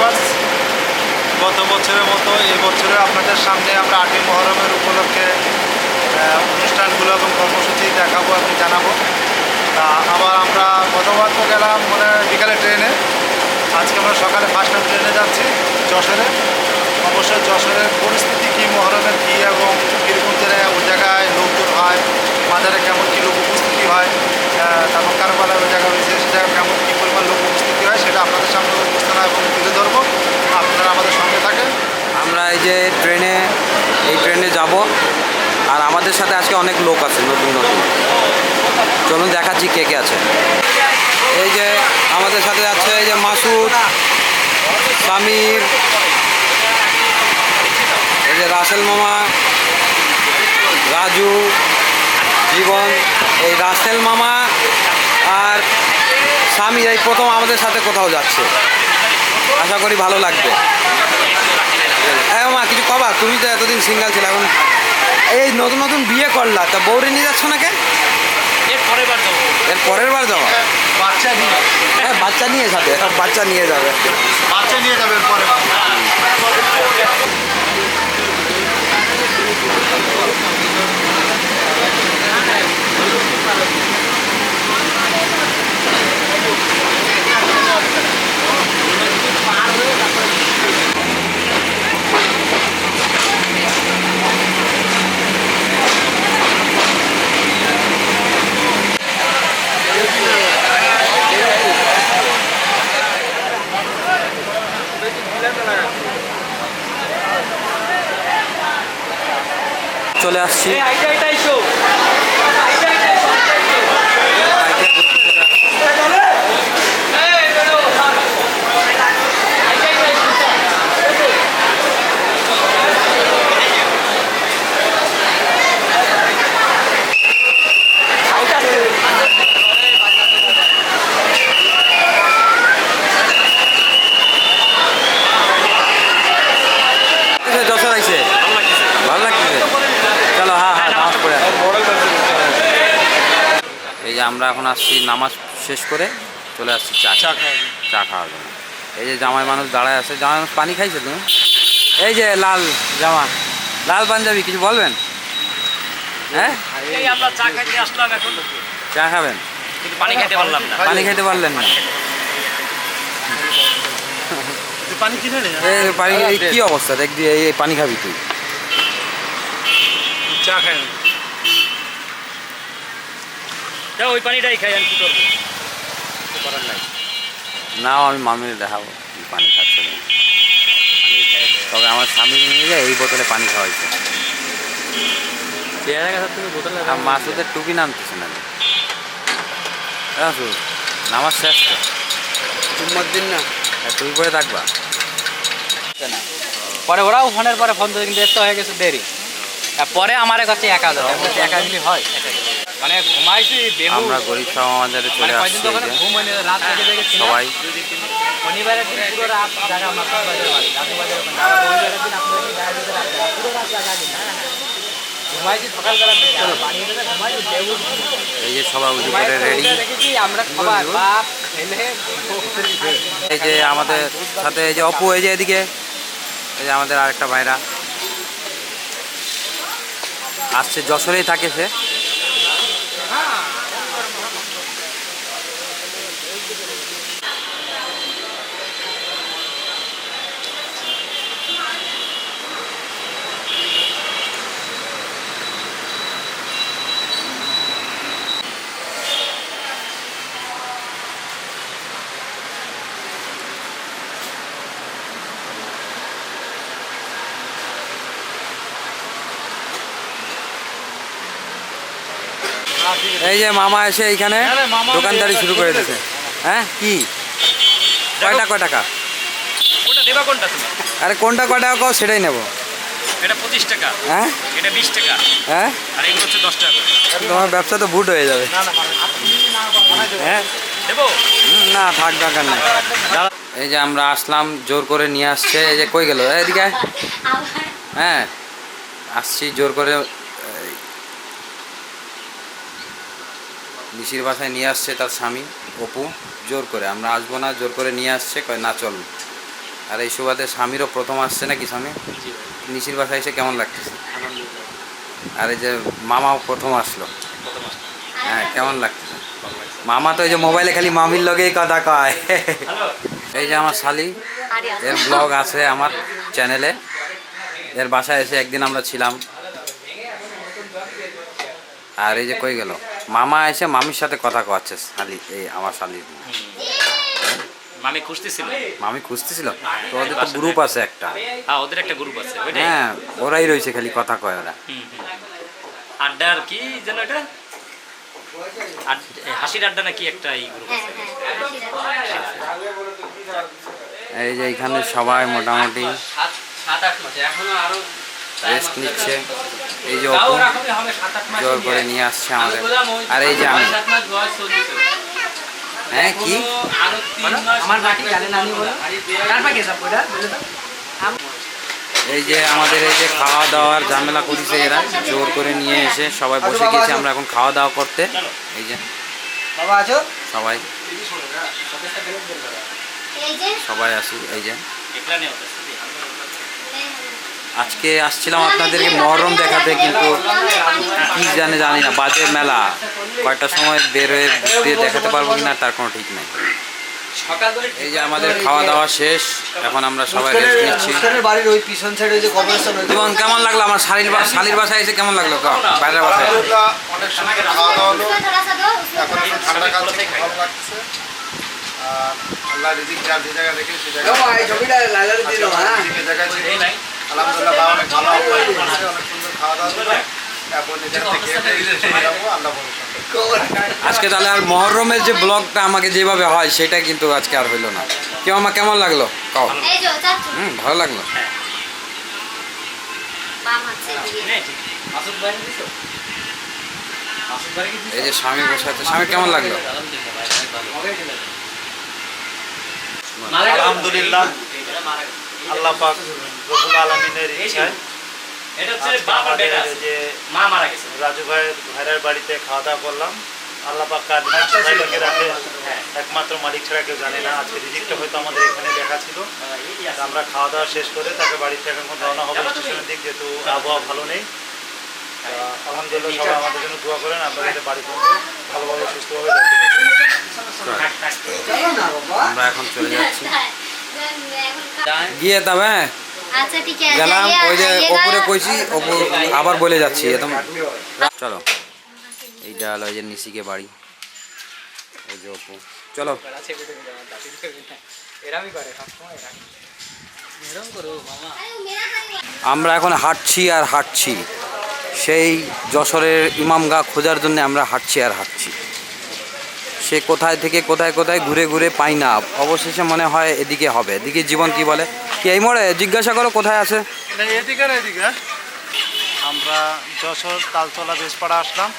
Viewers গত বছরের মতো এই বছরে আপনাদের সামনে আমরা আটই মহরমের উপলক্ষে অনুষ্ঠানগুলো এবং কর্মসূচি দেখাবো এবং জানাব। তা আবার আমরা গতবার তো গেলাম মানে বিকালে ট্রেনে। আজকে আমরা সকালে ফার্স্ট ট্রেনে যাচ্ছি যশোরে। অবশ্যই যশোরের পরিস্থিতি কী, মহরমের কী এবং কীরকম জায়গায় ওই জায়গায় লোকজন হয়, মাজারে কেমন কী লোক উপস্থিতি হয় আহ, তারপর কারবালার ওই জায়গা রয়েছে সে জায়গায় কেমন কী পরিমাণ লোক উপস্থিতি হয় সেটা আপনাদের সামনে উপস্থাপনা এবং তুলে ধরবো আপনারা আমাদের সঙ্গে থাকেন আমরা এই যে ট্রেনে এই ট্রেনে যাব আর আমাদের সাথে আজকে অনেক লোক আছে, নতুন নতুন। চলুন দেখাচ্ছি কে কে আছে। এই যে আমাদের সাথে যাচ্ছে এই যে মাসুদ, সামির, এই যে রাসেল মামা, রাজু, জীবন, এই রাসেল মামা আর স্বামী এই প্রথম আমাদের সাথে কোথাও যাচ্ছে। আশা করি ভালো লাগবে। হ্যাঁ মা কিছু কবা? তুমি তো এতদিন সিঙ্গেল ছিল, এখন এই নতুন নতুন বিয়ে করলা তা বৌরে নিয়ে যাচ্ছ না কেন এর পরের বার যাব। এর পরের বার যাওয়া বাচ্চা নিয়ে। হ্যাঁ বাচ্চা নিয়ে যাবে বাচ্চা নিয়ে যাবে। বাচ্চা নিয়ে যাবেন পরে চলে আসছি যশোর আইছে ভালো লাগছে চলো হ্যাঁ হ্যাঁ নামাজ পড়ে আসি। এই যে আমরা এখন আসছি নামাজ শেষ করে চলে আসছি চা চা খেতে। খাওয়ার চা খাওয়ার জন্য। এই যে জামাই মানুষ দাঁড়ায় আছে জামাই মানুষ পানি খাইছে তুমি? এই যে লাল জামা লাল পাঞ্জাবি কিছু বলবেন? হ্যাঁ? আমরা চা খাইতে আসলাম এখন। চা খাবেন? পানি খাইতে পারলাম না। পানি পারলেন না। পানি কি অবস্থা? দেখ দিয়ে এই পানি খাবি তুই। চা খাই তা ওই পানিটাই খাই আমি কি করব? করার নাই। না আমি মামির দেখাবো পানি খাচ্ছে। তবে আমার স্বামী নিয়ে যায় এই বোতলে পানি খাওয়াইছে। চেহারা কাছে তুমি বোতলে আর মাসুদের টুপি নামতেছে না। মাসুদ শেষ দিন না। আর তুই পরে থাকবা। পরে ওরাও ফোনের পরে ফোন কিন্তু হয়ে গেছে দেরি। পরে আমার কাছে একা যাবে একা গেলে হয়। মানে ঘুমাইছি আমরা গরিব সব আমাদের মানে চলে আসছি। সবাই। শনিবারের দিন পুরো রাত জায়গা আমার বাজার বাজার রবিবারের দিন আপনাদের জায়গা রাত জাগা। এই যে সবাই উজু করে রেডি এই যে আমাদের সাথে এই যে অপু এই যে এদিকে। এই যে আমাদের আরেকটা ভাইরা। আসছে যশোরেই থাকে সে। এই যে মামা এসে এইখানে দোকানদারি শুরু করে দিয়েছে। হ্যাঁ? কি? কয়টা কয় টাকা আরে কোনটা কয় টাকা কও সেটাই নেব। এটা পঁচিশ টাকা। হ্যাঁ? এটা বিশ টাকা। হ্যাঁ? আর এগুলো হচ্ছে দশ টাকা তোমার ব্যবসা তো ভুট হয়ে যাবে। না না আপনি না বানাই দেবো। হ্যাঁ? না থাক দরকার নাই। এই যে আমরা আসলাম জোর করে নিয়ে আসছে। এই যে কই গেল? এদিকে হ্যাঁ। আসছি জোর করে এই, নিশির বাসায় নিয়ে আসছে তার স্বামী অপু জোর করে। আমরা আসব না জোর করে নিয়ে আসছে কয় না চল। আর এই সুবাদে স্বামীরও প্রথম আসছে নাকি স্বামী? নিশির বাসায় এসে কেমন লাগতেছে? আর এই যে মামাও প্রথম আসলো। হ্যাঁ কেমন লাগতেছে? মামা তো এই যে মোবাইলে খালি মামির লগেই কথা কয়। এই যে আমার শালি এর ব্লগ আছে আমার চ্যানেলে। এর বাসায় এসে একদিন আমরা ছিলাম। আর এই যে কই গেল? মামা এসে মামির সাথে কথা কওয়াচ্ছে শালি এই আমার শালির মামি খুঁজতেছিল? মামি খুঁজতেছিল? তো ওদের তো গ্রুপ আছে একটা। হ্যাঁ ওদের একটা গ্রুপ আছে হ্যাঁ ওরাই রয়েছে খালি কথা কয় ওরা। হুম। আড্ডার কি যেন এটা? হাসির আড্ডা না কি একটা এই গ্রুপ আছে? এই যে এখানে সবাই মোটামুটি। সাত আট মাস এখনও আরও রেস্ট নিচ্ছে। এই যে অপু জোর করে নিয়ে আসছে আমাদের। আর এই যে আমি। হ্যাঁ কি? এই যে আমাদের এই যে খাওয়া দাওয়ার ঝামেলা করেছে এরা জোর করে নিয়ে এসে সবাই বসে গেছে আমরা এখন খাওয়া দাওয়া করতে। এই যে বাবা আছো? সবাই। সবাই আসি এই যে। আজকে আসছিলাম আপনাদেরকে মহরম দেখাতে কিন্তু কি জানে জানি না বাজে মেলা। কয়টার সময় বের হয়ে দেখাতে পারব কিনা তার কোনো ঠিক নেই। এই যে আমাদের খাওয়া দাওয়া শেষ এখন আমরা সবাই রেস্ট নিচ্ছি। বাড়ির কেমন লাগল আমার? শালির শালির বাসায় এসে কেমন লাগল? বাইরের বাসায়। আল্লাহ রিজিক যার যে জায়গা দেখে সে জায়গা জমিটা লালার দিল হ্যাঁ। যে জায়গায় আজকে তাহলে আর মহরমের যে ব্লগটা আমাকে যেভাবে হয় সেটা কিন্তু আজকে আর হইল না। কেউ আমার কেমন লাগল? কও। হুম ভালো লাগল। এই যে স্বামী বসে আছে স্বামী কেমন লাগল? আলহামদুলিল্লাহ আল্লাহ পাক রবুল আলমিনের ইচ্ছায় এটা হচ্ছে আজকে বেটা যে মা মারা গেছে। রাজু ভাইয়ের ভাইয়ের বাড়িতে খাওয়া দাওয়া করলাম। আল্লাহ পাক কার সবাই লোকে রাখে। একমাত্র মালিক ছাড়া কেউ জানে না। আজকে রিজিকটা হয়তো আমাদের এখানে দেখা ছিল। আমরা খাওয়া দাওয়া শেষ করে তাকে বাড়ি থেকে এখন রওনা হবে। স্টেশনের দিক যেহেতু আবহাওয়া ভালো নেই। তা আলহামদুলিল্লাহ সবাই আমাদের জন্য দোয়া করেন। আমরা যাতে বাড়ি পৌঁছে ভালোভাবে সুস্থভাবে আমরা এখন চলে যাচ্ছি। গিয়ে তবে গেলাম ওই যে ওপরে কইছি ওপর আবার বলে যাচ্ছি একদম। চলো। এইটা হলো যে নিসিকে বাড়ি। ওই যে চলো। আমরা এখন হাঁটছি আর হাঁটছি। সেই যশোরের ইমামগা খোঁজার জন্য আমরা হাঁটছি আর হাঁটছি। সে কোথায় থেকে কোথায় কোথায় ঘুরে ঘুরে পাই না। অবশেষে মনে হয় এদিকে হবে। এদিকে জীবন কি বলে? কি এই মোড়ে? জিজ্ঞাসা করো কোথায় আছে? এদিকে এদিকে। আমরা যশোর তালতলা বেশপাড়া আসলাম।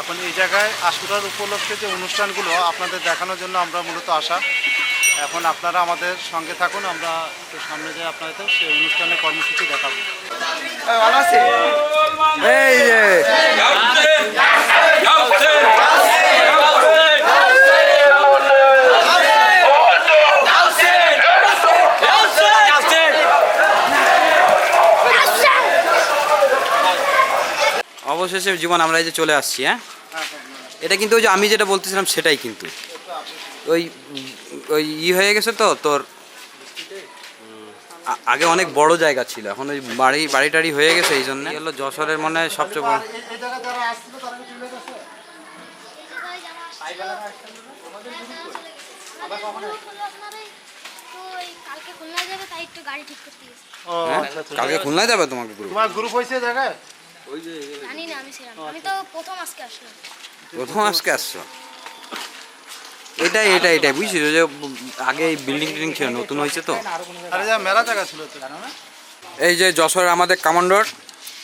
এখন এই জায়গায় আশুরার উপলক্ষে যে অনুষ্ঠানগুলো আপনাদের দেখানোর জন্য আমরা মূলত আসা। এখন আপনারা আমাদের সঙ্গে থাকুন আমরা একটু সামনে যাই আপনাদের সেই অনুষ্ঠানের কর্মসূচি দেখাবো। এই অবশেষে জীবন আমরা এই যে চলে আসছি হ্যাঁ? এটা কিন্তু ওই যে আমি যেটা বলতেছিলাম সেটাই কিন্তু। ওই ওই ই হয়ে গেছে তো তোর আগে অনেক বড় জায়গা ছিল এখন ওই বাড়ি বাড়ি টাড়ি হয়ে গেছে এই জন্য। হলো যশোরের মনে হয় সবচেয়ে বড়। কালকে খুলনা যাবে তাই একটু গাড়ি ঠিক করতে গেছি ও হ্যাঁ? কালকে খুলনায় যাবে তোমাকে গ্রুপ তোমার গ্রুপ হয়েছে এই জায়গায় জানি না আমি সেরকম আমি তো প্রথম আজকে আসলাম প্রথম আজকে আসছো এটাই এটাই এটাই বুঝছিস ওই যে আগে এই বিল্ডিং টিল্ডিং ছিল নতুন হয়েছে তো আরে যা মেলা জায়গা ছিল তো এই যে যশোরের আমাদের কামান্ডর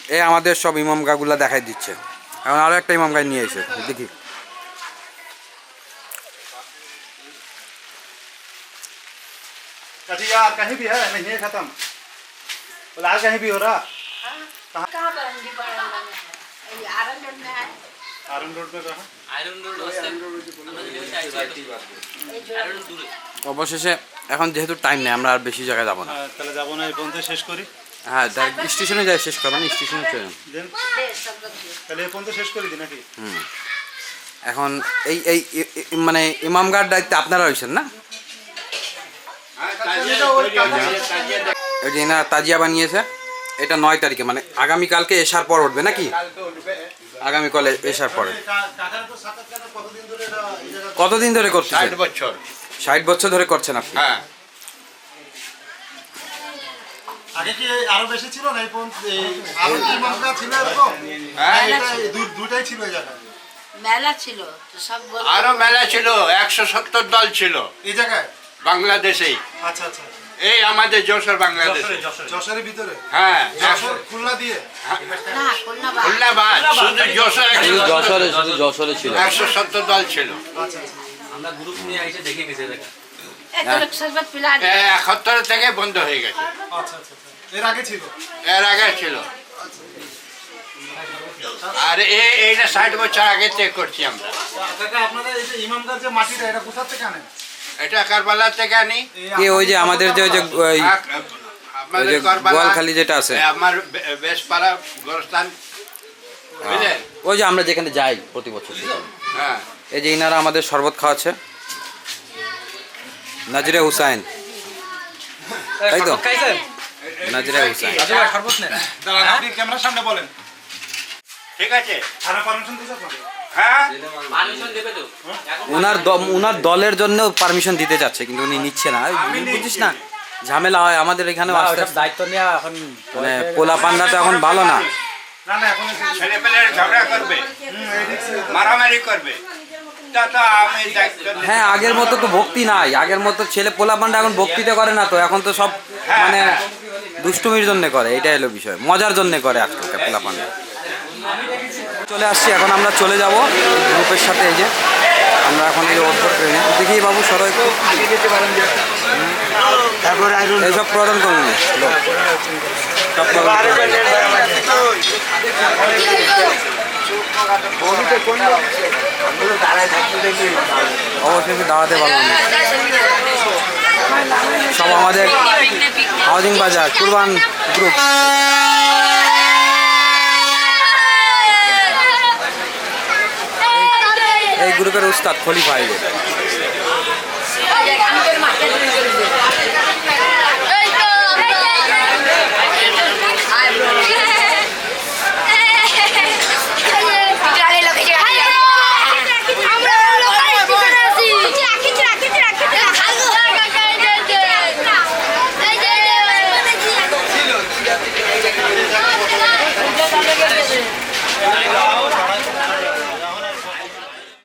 এ আমাদের সব ইমাম গাগুলা দেখাই দিচ্ছে এখন আরো একটা ইমাম গাই নিয়ে এসে দেখি कभी यार कहीं भी है नहीं है खत्म बोला आज कहीं भी हो रहा कहाँ पर अंडी पड़ा हुआ है ये आरन रोड में है आरम रोड में कहा আয়রন রোড আছে আমরা যদি বসে আছি ये जो আয়রন দূরে অবশেষে এখন যেহেতু টাইম নেই আমরা আর বেশি জায়গায় যাবো না আহ, তাহলে যাবো না এই পর্যন্ত শেষ করি হ্যাঁ ডাইরেক্ট স্টেশনে যাই শেষ করবেন স্টেশনে চলে যান। দেন তাহলে এই পর্যন্ত শেষ করে দিই নাকি এখন এই এই ই- ই- মানে ইমামগার দায়িত্বে আপনারা রয়েছেন না এই যে এনারা তাজিয়া বানিয়েছে এটা নয় তারিখে মানে আগামীকালকে এসার পর উঠবে নাকি? আগামীকালে এসার পরে। কতদিন ধরে এটা এই জায়গা- কতদিন ধরে করছেন ষাট বছর। ষাট বছর ধরে করছেন আপনি? হ্যাঁ। আগে কি আরও বেশি ছিল না এই আরও কি মামলা ছিল এরকম? হ্যাঁ। এটা এই দুটাই ছিল মেলা ছিল সব আরও মেলা ছিল একশো সত্তর দল ছিল। এই জায়গায়? বাংলাদেশেই। আচ্ছা আচ্ছা। এই আমাদের যশোর বাংলাদেশে। যশোরের ভিতরে? হ্যাঁ যশোর খুলনা দিয়ে? খুলনা বা খুলনা বাদ শুধু যশোর যশোরে শুধু যশোরে ছিল। একশো সত্তর দল ছিল। আচ্ছা আচ্ছা। আমরা গ্রুপ নিয়ে এসে দেখে গেছে একাত্তর থেকে বন্ধ হয়ে গেছে। আচ্ছা। এর আগে ছিল? এর আগে ছিল। আর এইটা ষাট বছর আগে থেকে করছি আমরা। আপনাদের যে মাটিটা এটা কোথা থেকে আনেন? এটা কারবালা থেকে আনি। কি ওই যে আমাদের যে ওই যে ওই আক- যে গোয়ালখালি যেটা আছে। আমার বেশপাড়া গোরস্থান। ওই যে আমরা যেখানে যাই প্রতি বছর হ্যাঁ। এই যে ইনারা আমাদের শরবত খাওয়াচ্ছে। নাজিরা হুসাইন। তাই তো? নাজিরা হুসাইন। শরবত নেন। দাঁড়ান আপনি ক্যামেরার সামনে বলেন। ঠিক আছে। হ্যাঁ? পারমিশন দেবে তো। এখন ওনার ওনার দলের জন্য পারমিশন দিতে যাচ্ছে কিন্তু উনি নিচ্ছে না। বুঝিস না? ঝামেলা হয় আমাদের এখানেও আস্তে দায়িত্ব নেওয়া এখন মানে পোলা পান্ডা তো এখন ভালো না। এখন হ্যাঁ আগের মতো তো ভক্তি নাই। আগের মতো ছেলে পোলা পান্ডা এখন ভক্তিতে করে না তো এখন তো সব মানে দুষ্টুমির জন্য করে এটাই হলো বিষয়। মজার জন্য করে আজকালকার পোলা পান্ডা। চলে আসছি এখন আমরা চলে যাব গ্রুপের সাথে এই যে আমরা এখন এই যে অর্ধ ট্রেনে দেখি বাবু সবাই এইসব প্রদান করুন অবশ্যই দাঁড়াতে পারব না। সব আমাদের হাউজিং বাজার কুরবান গ্রুপ এই গ্রুপের উস্তাদ খলিফা